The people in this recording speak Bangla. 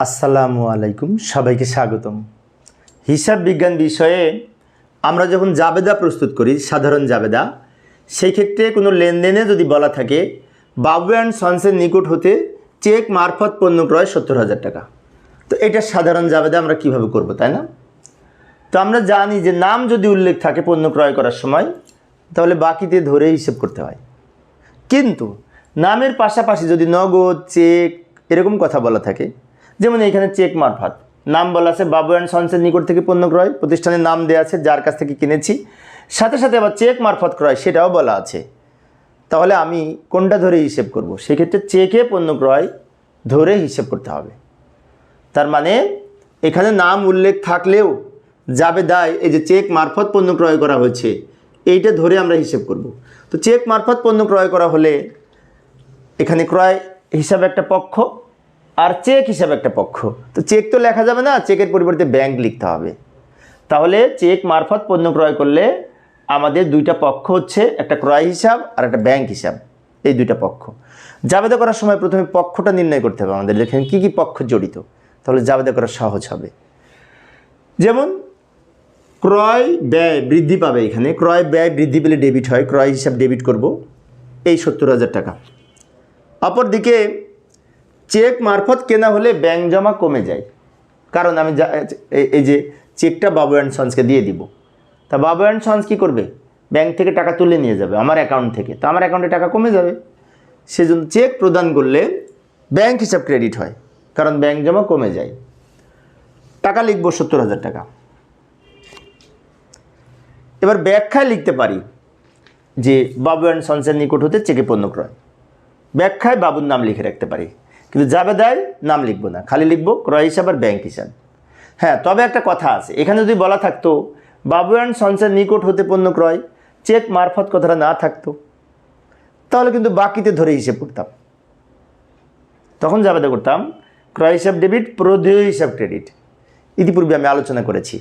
আসসালামু আলাইকুম, সবাইকে স্বাগতম। হিসাব বিজ্ঞান বিষয়ে আমরা যখন জাবেদা প্রস্তুত করি, সাধারণ জাবেদা, সেই ক্ষেত্রে কোনো লেনদেনে যদি বলা থাকে, বাবু অ্যান্ড সন্সের নিকট হতে চেক মারফত পণ্য ক্রয় সত্তর হাজার টাকা। তো এটা সাধারণ জাবেদা আমরা কীভাবে করব, তাই না? তো আমরা জানি যে নাম যদি উল্লেখ থাকে পণ্য ক্রয় করার সময়, তাহলে বাকিতে ধরে হিসেব করতে হয়। কিন্তু নামের পাশাপাশি যদি নগদ, চেক, এরকম কথা বলা থাকে যেমন এখানে চেক মারফত। নাম বলা আছে বাবু অ্যান্ড সন্সের নিকট থেকে পণ্য ক্রয়। প্রতিষ্ঠানের নাম দেওয়া আছে যার কাছ থেকে কিনেছি। সাথে সাথে আবার চেক মারফত ক্রয়, সেটাও বলা আছে। তাহলে আমি কোনটা ধরে হিসেব করব? সেক্ষেত্রে চেকে পণ্য ক্রয় ধরে হিসেব করতে হবে। তার মানে এখানে নাম উল্লেখ থাকলেও যাবে দায় এই যে চেক মারফত পণ্য ক্রয় করা হয়েছে, এইটা ধরে আমরা হিসেব করব। তো চেক মারফত পণ্য ক্রয় করা হলে এখানে ক্রয় হিসাবে একটা পক্ষ আর চেক হিসাবে একটা পক্ষ। তো চেক তো লেখা যাবে না, চেকের পরিবর্তে ব্যাংক লিখতে হবে। তাহলে চেক মারফত পণ্য ক্রয় করলে আমাদের দুইটা পক্ষ হচ্ছে, একটা ক্রয় হিসাব আর একটা ব্যাংক হিসাব, এই দুইটা পক্ষ। জাবেদা করার সময় প্রথমে পক্ষটা নির্ণয় করতে হবে আমাদের, দেখেন কী কী পক্ষ জড়িত, তাহলে জাবেদা করা সহজ হবে। যেমন, ক্রয় ব্যয় বৃদ্ধি পাবে এখানে, ক্রয় ব্যয় বৃদ্ধি পেলে ডেবিট হয়, ক্রয় হিসাব ডেবিট করব, এই সত্তর হাজার টাকা। অপরদিকে চেক মারফত কেনা হলে ব্যাংক জমা কমে যায়। কারণ আমি এই যে চেকটা বাবু অ্যান্ড সন্সকে দিয়ে দিব। তা বাবু অ্যান্ড সন্স কী করবে? ব্যাংক থেকে টাকা তুলে নিয়ে যাবে আমার অ্যাকাউন্ট থেকে। তা আমার অ্যাকাউন্টে টাকা কমে যাবে। সেজন্য চেক প্রদান করলে ব্যাংক হিসাব ক্রেডিট হয়, কারণ ব্যাংক জমা কমে যায়। টাকা লিখব সত্তর হাজার টাকা। এবার ব্যাখ্যায় লিখতে পারি যে বাবু অ্যান্ড সন্সের নিকট হতে চেকে পণ্য ক্রয়। ব্যাখ্যায় বাবুর নাম লিখে রাখতে পারি। কিন্তু জাবেদায় নাম লিখব না। খালি লিখব, ক্রয় হিসাব আর ব্যাংক হিসাব। হ্যাঁ তবে একটা কথা আছে। এখানে যদি বলা থাকতো, বাবু অ্যান্ড সন্সের নিকট হতে পণ্য ক্রয়, চেক মারফত কথাটা না থাকতো, তাহলে কিন্তু বাকিতে ধরে হিসেব করতাম। তখন জাবেদা করতাম, ক্রয় হিসাব ডেবিট প্রদেয় হিসাব ক্রেডিট ইতিপূর্বে আমি আলোচনা করেছি।